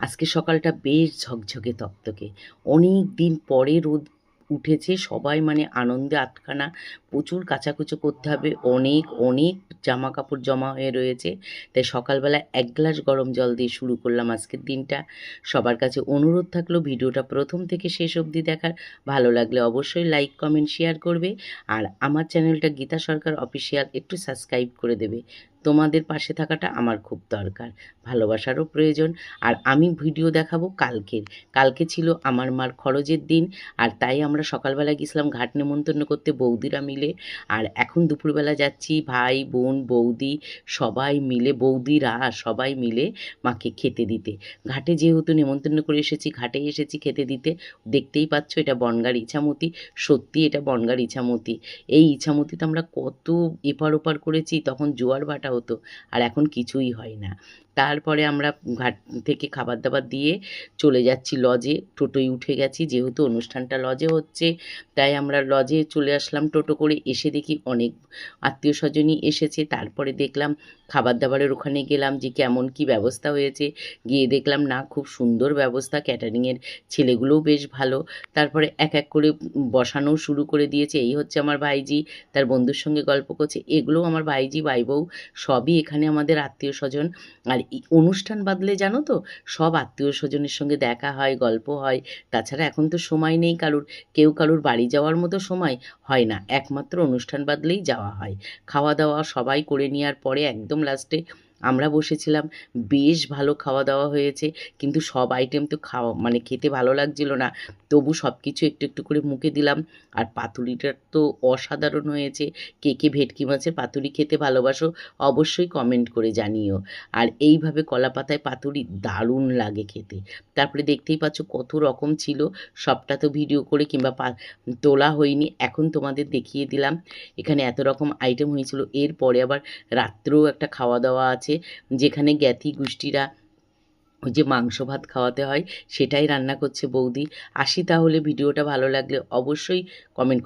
আজকে সকালটা বেশ ঝকঝকে তকতকে অনেক দিন পরে রোদ উঠেছে, সবাই মানে আনন্দে আটখানা, প্রচুর কাচাকুচো করতে হবে, অনেক অনেক জামা কাপড় জমা হয়ে রয়েছে। তাই সকালবেলা এক গ্লাস গরম জল দিয়ে শুরু করলাম আজকের দিনটা। সবার কাছে অনুরোধ থাকল ভিডিওটা প্রথম থেকে শেষ অবধি দেখার। ভালো লাগলে অবশ্যই লাইক, কমেন্ট, শেয়ার করবে। আর আমার চ্যানেলটা গীতা সরকার অফিসিয়াল, একটু সাবস্ক্রাইব করে দেবে। তোমাদের পাশে থাকাটা আমার খুব দরকার, ভালোবাসারও প্রয়োজন। আর আমি ভিডিও দেখাবো কালকের। কালকে ছিল আমার মার খরচের দিন, আর তাই আমরা সকালবেলা গেছিলাম ঘাট নেমন্তন্ন করতে বৌদিরা মিলে। আর এখন দুপুরবেলা যাচ্ছি, ভাই, বোন, বৌদি, সবাই মিলে, বৌদিরা সবাই মিলে মাকে খেতে দিতে। ঘাটে যেহেতু নেমন্তন্ন করে এসেছি, ঘাটে এসেছি খেতে দিতে। দেখতেই পাচ্ছ এটা বনগার ইছামতি। সত্যি এটা বনগার ইছামতি। এই ইছামতিতে আমরা কত এপার ওপার করেছি, তখন জোয়ার ভাটা হতো, আর এখন কিছুই হয় না। তারপরে আমরা ঘাট থেকে খাবার দাবার দিয়ে চলে যাচ্ছি লজে টোটোয় উঠে গেছি, যেহেতু অনুষ্ঠানটা লজে হচ্ছে, তাই আমরা লজে চলে আসলাম টোটো করে, এসে দেখি অনেক আত্মীয় স্বজনই এসেছে, তারপরে দেখলাম খাবার দাবারের ওখানে গেলাম, যে কেমন কি ব্যবস্থা হয়েছে, গিয়ে দেখলাম না, খুব সুন্দর ব্যবস্থা ক্যাটারিংয়ের ছেলেগুলোও বেশ ভালো, তারপরে এক এক করে বসানোও শুরু করে দিয়েছে, এই হচ্ছে আমার ভাইজি, তার বন্ধুর সঙ্গে গল্প করছে, এগুলোও আমার ভাইজি ভাই বউ সবই এখানে আমাদের আত্মীয় স্বজন আর অনুষ্ঠান বাদলে জানো তো, সব আত্মীয় স্বজনের সঙ্গে দেখা হয়, গল্প হয়। তাছাড়া এখন তো সময় নেই কারুর, কেউ কারুর বাড়ি যাওয়ার মতো সময় হয় না। একমাত্র অনুষ্ঠান বাদলেই যাওয়া হয়। খাওয়া দাওয়া সবাই করে নেওয়ার পরে একদম লাস্টে আমরা বসেছিলাম, বেশ ভালো খাওয়া দাওয়া হয়েছে, কিন্তু সব আইটেম তো খাওয়া মানে খেতে ভালো লাগছিল না। তবু সব কিছু একটু একটু করে মুখে দিলাম, আর পাতুরিটা তো অসাধারণ হয়েছে। কে কে ভেটকি মাছের পাতুরি খেতে ভালোবাসো, অবশ্যই কমেন্ট করে জানিও। আর এইভাবে কলা পাতায় পাতুরি দারুণ লাগে খেতে। তারপরে দেখতেই পাচ্ছ কত রকম ছিল, সবটা তো ভিডিও করে কিংবা তোলা হয়নি। এখন তোমাদের দেখিয়ে দিলাম, এখানে এত রকম আইটেম হয়েছিল। এরপরে আবার রাত্রেও একটা খাওয়া দাওয়া আছে, যেখানে জ্ঞাতি গোষ্ঠীরা ওই যে মাংস ভাত খাওয়াতে হয়, সেটাই রান্না করছে বৌদি। আসি তাহলে ভিডিওটা ভালো লাগলে অবশ্যই কমেন্ট